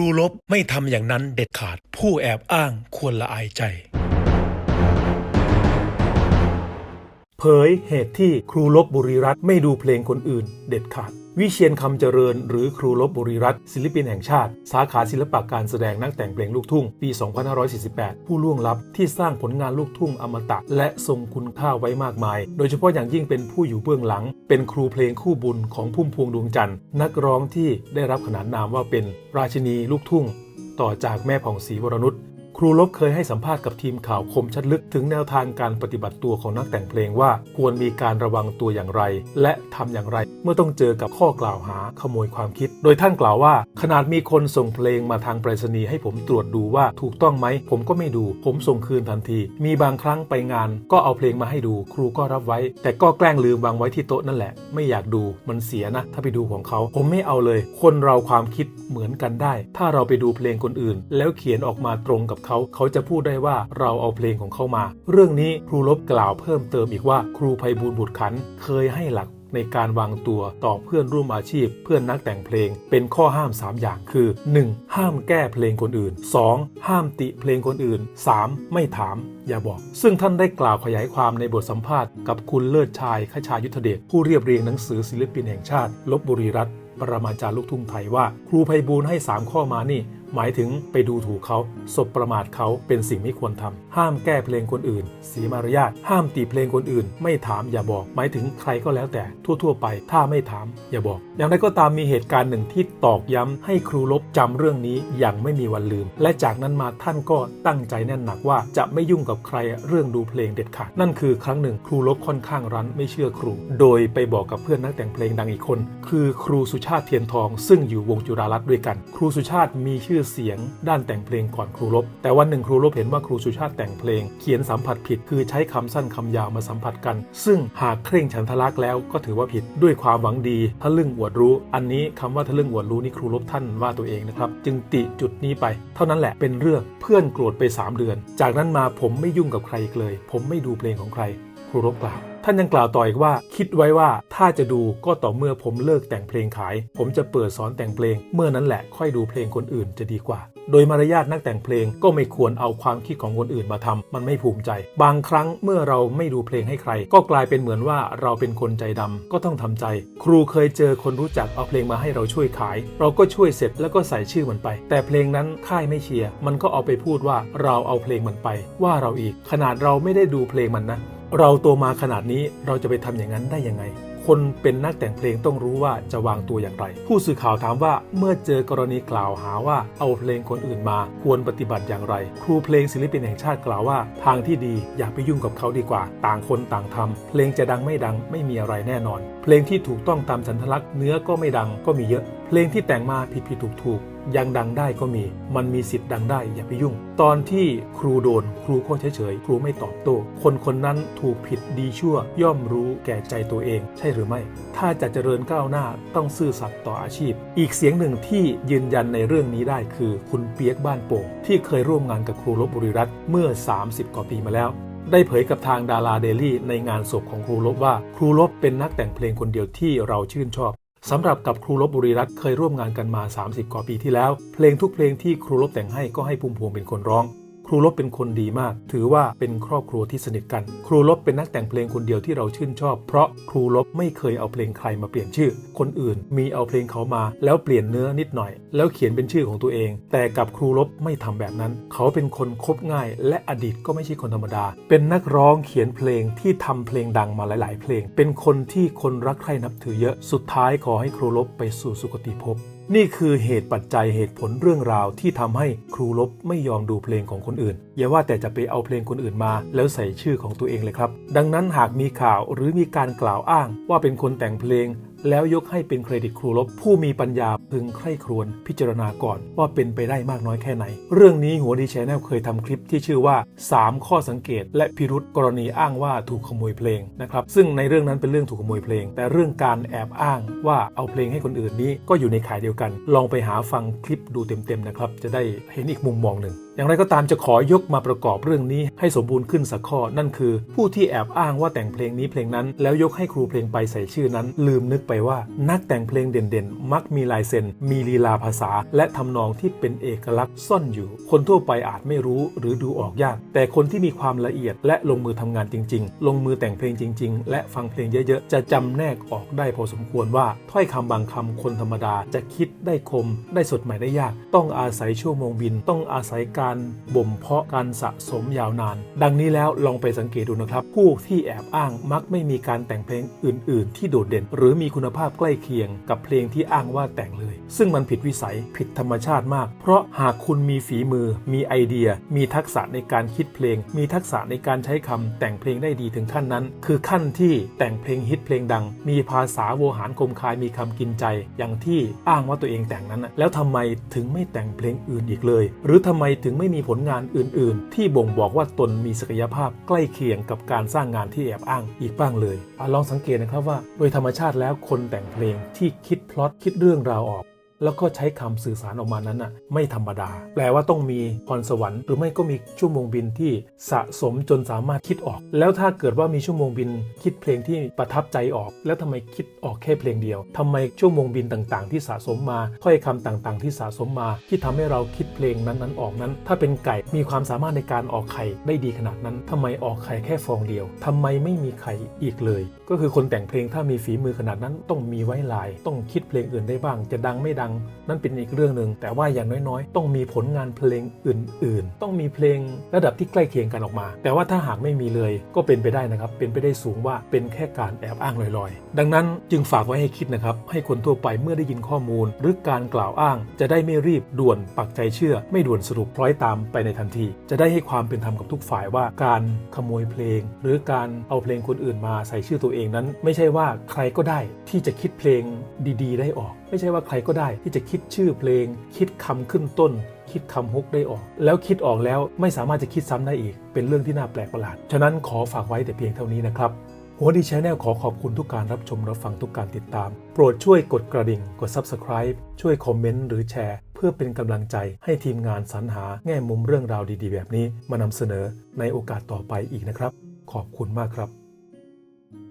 รูลบไม่ทำอย่างนั้นเด็ดขาด ผู้แอบอ้างควรละอายใจ เผยเหตุที่ครูลบบุรีรัตน์ไม่ดูเพลงคนอื่นเด็ดขาด วิเชียนคำเจริญ หรือครูลบบุรีรัตน์ศิลปินแห่งชาติ สาขาศิลปะการแสดงนักแต่งเพลงลูกทุ่ง ปี 2548 ผู้ล่วงลับที่สร้างผลงานลูกทุ่งอมตะ และทรงคุณค่าไว้มากมาย โดยเฉพาะอย่างยิ่งเป็นผู้อยู่เบื้องหลัง เป็นครูเพลงคู่บุญของพุ่มพวงดวงจันทร์นักร้องที่ได้รับขนานนามว่าเป็นราชินีลูกทุ่ง ต่อจากแม่ผ่องศรีวรนุช ครูลบเคยให้สัมภาษณ์กับทีมข่าวคมชัดลึกถึงแนวทางการปฏิบัติตัวของนักแต่งเพลงว่าควรมีการระวังตัวอย่างไร และทำอย่างไร เมื่อต้องเจอกับข้อกล่าวหาขโมยความคิด โดยท่านกล่าวว่า ขนาดมีคนส่งเพลงมาทางไปรษณีย์ให้ผมตรวจดูว่าถูกต้องไหม ผมก็ไม่ดู ผมส่งคืนทันที มีบางครั้งไปงาน ก็เอาเพลงมาให้ดู ครูก็รับไว้ แต่ก็แกล้งลืมวางไว้ที่โต๊ะนั่นแหละ ไม่อยากดูมันเสียนะ ถ้าไปดูของเขา ผมไม่เอาเลย คนเราความคิดเหมือนกันได้ ถ้าเราไปดูเพลงคนอื่น แล้วเขียนออกมาตรงกับเขาเขาจะพูดได้ว่าเราเอาเพลงของเขามา เรื่องนี้ครูลบกล่าวเพิ่มเติมอีกว่าครูไพบูลบุตรขันเคยให้หลักในการวางตัวต่อเพื่อนร่วมอาชีพ เพื่อนนักแต่งเพลง เป็นข้อห้าม 3 อย่างคือ 1. ห้ามแก้เพลงคนอื่น 2. ห้ามติเพลงคนอื่น 3. ไม่ถาม อย่าบอก ซึ่งท่านได้กล่าวขยายความในบทสัมภาษณ์กับคุณเลิศชายขชายุทธเดชผู้เรียบเรียงหนังสือศิลปินแห่งชาติ ลบบุรีรัฐปรมาจารย์ลูกทุ่งไทยว่า ครูไพบูลให้ 3 ข้อมานี่ หมายถึงไปดูถูกเขาสบประมาทเขาเป็นสิ่งไม่ควรทำห้ามแก้เพลงคนอื่น เสียมารยาทห้ามตีเพลงคนอื่น ไม่ถามอย่าบอก หมายถึงใครก็แล้วแต่ทั่ว ๆ ไป ถ้าไม่ถามอย่าบอก อย่างไรก็ตามมีเหตุการณ์หนึ่งที่ตอกย้ำให้ครูลบจำเรื่องนี้อย่างไม่มีวันลืม และจากนั้นมาท่านก็ตั้งใจแน่นหนักว่าจะไม่ยุ่งกับใครเรื่องดูเพลงเด็ดขาดนั่นคือครั้งหนึ่งครูลบค่อนข้างรั้นไม่เชื่อครู โดยไปบอกกับเพื่อนนักแต่งเพลงดังอีกคน คือครูสุชาติเทียนทอง ซึ่งอยู่วงจุฬารัตน์ด้วยกัน ครูสุชาติมีชื่อเสียง ด้านแต่งเพลงก่อนครูลบแต่วันหนึ่งครูลบเห็นว่าครูสุชาติแต่งเพลง เขียนสัมผัสผิดคือใช้คำสั้นคำยาวมาสัมผัสกัน ซึ่งหากเคร่งฉันทลักษ์แล้วก็ถือว่าผิดด้วยความหวังดีทะลึ่งอวดรู้ อันนี้คำว่าทะลึ่งอวดรู้นี่ครูลบท่านว่าตัวเองนะครับ จึงติจุดนี้ไป เท่านั้นแหละเป็นเรื่องเพื่อนโกรธไป 3 เดือน จากนั้นมาผมไม่ยุ่งกับใครอีกเลย ผมไม่ดูเพลงของใคร ครูลบกล่าว ท่านยังกล่าวต่ออีกว่า คิดไว้ว่าถ้าจะดูก็ต่อเมื่อผมเลิกแต่งเพลงขาย ผมจะเปิดสอนแต่งเพลง เมื่อนั้นแหละค่อยดูเพลงคนอื่นจะดีกว่า โดยมารยาทนักแต่งเพลงก็ไม่ควรเอาความคิดของคนอื่นมาทำมันไม่ภูมิใจ บางครั้งเมื่อเราไม่ดูเพลงให้ใคร ก็กลายเป็นเหมือนว่าเราเป็นคนใจดำก็ต้องทำใจ ครูเคยเจอคนรู้จักเอาเพลงมาให้เราช่วยขาย เราก็ช่วยเสร็จแล้วก็ใส่ชื่อมันไป แต่เพลงนั้นค่ายไม่เชียร์มันก็เอาไปพูดว่าเราเอาเพลงมันไป ว่าเราอีก ขนาดเราไม่ได้ดูเพลงมันนะ เราโตมาขนาดนี้เราจะไปทำอย่างนั้นได้ยังไง คนเป็นนักแต่งเพลงต้องรู้ว่าจะวางตัวอย่างไร ผู้สื่อข่าวถามว่าเมื่อเจอกรณีกล่าวหาว่าเอาเพลงคนอื่นมา ควรปฏิบัติอย่างไร ครูเพลงศิลปินแห่งชาติกล่าวว่า ทางที่ดีอย่าไปยุ่งกับเขาดีกว่า ต่างคนต่างทำเพลงจะดังไม่ดังไม่มีอะไรแน่นอน เพลงที่ถูกต้องตามสันทลักษณ์เนื้อก็ไม่ดังก็มีเยอะ เพลงที่แต่งมาผิดผิดถูกถูก ยังดังได้ก็มี มันมีสิทธิ์ดังได้อย่าไปยุ่ง ตอนที่ครูโดนครูก็เฉยๆ ครูไม่ตอบโต้ คนคนนั้นถูกผิดดีชั่ว ย่อมรู้แก่ใจตัวเอง ใช่หรือไม่ ถ้าจะเจริญก้าวหน้าต้องซื่อสัตย์ต่ออาชีพ อีกเสียงหนึ่งที่ยืนยันในเรื่องนี้ได้คือคุณเปียกบ้านโป่งที่เคยร่วมงานกับครูลบบุรีรัตน์เมื่อ 30 กว่าปีมาแล้วได้เผยกับทางดาราเดลี่ในงานศพของครูลบว่า ครูลบเป็นนักแต่งเพลงคนเดียวที่เราชื่นชอบ สำหรับกับครูลบบุรีรัตน์เคยร่วมงานกันมา 30 กว่าปีที่แล้ว เพลงทุกเพลงที่ครูลบแต่งให้ก็ให้พุ่มพวงเป็นคนร้อง ครูลบเป็นคนดีมาก ถือว่าเป็นครอบครัวที่สนิทกัน ครูลบเป็นนักแต่งเพลงคนเดียวที่เราชื่นชอบ เพราะครูลบไม่เคยเอาเพลงใครมาเปลี่ยนชื่อ คนอื่นมีเอาเพลงเขามา แล้วเปลี่ยนเนื้อนิดหน่อย แล้วเขียนเป็นชื่อของตัวเอง แต่กับครูลบไม่ทำแบบนั้น เขาเป็นคนคบง่าย และอดีตก็ไม่ใช่คนธรรมดา เป็นนักร้องเขียนเพลงที่ทำเพลงดังมาหลาย ๆ เพลง เป็นคนที่คนรักใคร่นับถือเยอะ สุดท้ายขอให้ครูลบไปสู่สุคติภพ นี่คือเหตุปัจจัยเหตุผลเรื่องราวที่ทำให้ครูลบไม่ยอมดูเพลงของคนอื่น อย่าว่าแต่จะไปเอาเพลงคนอื่นมา แล้วใส่ชื่อของตัวเองเลยครับ ดังนั้นหากมีข่าวหรือมีการกล่าวอ้างว่าเป็นคนแต่งเพลง แล้วยกให้เป็นเครดิตครูลบ ผู้มีปัญญาพึงใคร่ครวญพิจารณาก่อนว่าเป็นไปได้มากน้อยแค่ไหน เรื่องนี้หัวดีแชนแนลเคยทำคลิปที่ชื่อว่า 3 ข้อสังเกต และพิรุษกรณีอ้างว่าถูกขโมยเพลงนะครับซึ่งในเรื่องนั้นเป็นเรื่องถูกขโมยเพลง แต่เรื่องการแอบอ้างว่าเอาเพลงให้คนอื่นนี้ก็อยู่ในข่ายเดียวกัน ลองไปหาฟังคลิปดูเต็มๆนะครับจะได้เห็นอีกมุมมองหนึ่ง อย่างไรก็ตามจะขอยกมาประกอบเรื่องนี้ให้สมบูรณ์ขึ้นสักข้อ นั่นคือ ผู้ที่แอบอ้างว่าแต่งเพลงนี้เพลงนั้น แล้วยกให้ครูเพลงไปใส่ชื่อนั้น ลืมนึกไปว่า นักแต่งเพลงเด่นๆ มักมีลายเซ็น มีลีลาภาษา และทำนองที่เป็นเอกลักษณ์ซ่อนอยู่ คนทั่วไปอาจไม่รู้หรือดูออกยาก แต่คนที่มีความละเอียดและลงมือทำงานจริง ๆ ลงมือแต่งเพลงจริง ๆ และฟังเพลงเยอะๆ จะจำแนกออกได้พอสมควรว่า ถ้อยคำบางคำคนธรรมดาจะคิดได้คม ได้สดใหม่ได้ยาก ต้องอาศัยชั่วโมงบิน ต้องอาศัยการบ่มเพาะการสะสมยาวนาน ดังนี้แล้วลองไปสังเกตดูนะครับ ผู้ที่แอบอ้างมักไม่มีการแต่งเพลงอื่น ๆ ที่โดดเด่น หรือมีคุณภาพใกล้เคียงกับเพลงที่อ้างว่าแต่งเลย ซึ่งมันผิดวิสัยผิดธรรมชาติมาก เพราะหากคุณมีฝีมือ มีไอเดีย มีทักษะในการคิดเพลง มีทักษะในการใช้คำแต่งเพลงได้ดีถึงขั้นนั้น คือขั้นที่แต่งเพลงฮิตเพลงดัง มีภาษาโวหารคมคายมีคำกินใจ อย่างที่อ้างว่าตัวเองแต่งนั้นแล้วทำไมถึงไม่แต่งเพลงอื่นอีกเลย หรือทำไมถึงไม่มีผลงานอื่น ๆ ที่บ่งบอกว่าตนมีศักยภาพใกล้เคียงกับการสร้างงานที่แอบอ้างอีกบ้างเลยอลองสังเกตนะครับว่า โดยธรรมชาติแล้วคนแต่งเพลงที่คิดพล็อตคิดเรื่องราวออก แล้วก็ใช้คำสื่อสารออกมานั้นน่ะไม่ธรรมดา แปลว่าต้องมีพรสวรรค์ หรือไม่ก็มีชั่วโมงบินที่สะสมจนสามารถคิดออก แล้วถ้าเกิดว่ามีชั่วโมงบินคิดเพลงที่ประทับใจออก แล้วทำไมคิดออกแค่เพลงเดียวทำไมชั่วโมงบินต่างๆ ที่สะสมมาถ้อยคำต่างๆ ที่สะสมมา ที่ทำให้เราคิดเพลงนั้นๆออกนั้น ถ้าเป็นไก่มีความสามารถในการออกไข่ได้ดีขนาดนั้นทำไมออกไข่แค่ฟองเดียวทำไมไม่มีไข่อีกเลย ก็คือคนแต่งเพลงถ้ามีฝีมือขนาดนั้นต้องมีไว้ลาย ต้องคิดเพลงอื่นได้บ้าง จะดังไม่ดังนั่นเป็นอีกเรื่องหนึ่งแต่ว่าอย่างน้อยๆ ต้องมีผลงานเพลงอื่น ๆ ต้องมีเพลงระดับที่ใกล้เคียงกันออกมา แต่ว่าถ้าหากไม่มีเลยก็เป็นไปได้นะครับเป็นไปได้สูงว่าเป็นแค่การแอบอ้างลอยๆ ดังนั้นจึงฝากไว้ให้คิดนะครับให้คนทั่วไปเมื่อได้ยินข้อมูล หรือการกล่าวอ้าง จะได้ไม่รีบด่วนปักใจเชื่อ ไม่ด่วนสรุปพร้อยตามไปในทันที จะได้ให้ความเป็นธรรมกับทุกฝ่ายว่าการขโมยเพลง หรือการเอาเพลงคนอื่นมาใส่ชื่อตัวเองนั้น ไม่ใช่ว่าใครก็ได้ที่จะคิดเพลงดี ๆ ได้ออก ไม่ใช่ว่าใครก็ได้ที่จะคิดชื่อเพลง คิดคำขึ้นต้น คิดคำฮุกได้ออก แล้วคิดออกแล้วไม่สามารถจะคิดซ้ำได้อีก เป็นเรื่องที่น่าแปลกประหลาด ฉะนั้นขอฝากไว้แต่เพียงเท่านี้นะครับหัวดีชแนลขอขอบคุณทุกการรับชมรับฟังทุกการติดตาม โปรดช่วยกดกระดิ่ง กด Subscribe ช่วยคอมเมนต์หรือแชร์ เพื่อเป็นกำลังใจให้ทีมงานสรรหาแง่มุมเรื่องราวดีๆ แบบนี้มานำเสนอในโอกาสต่อไปอีกนะครับ ขอบคุณมากครับ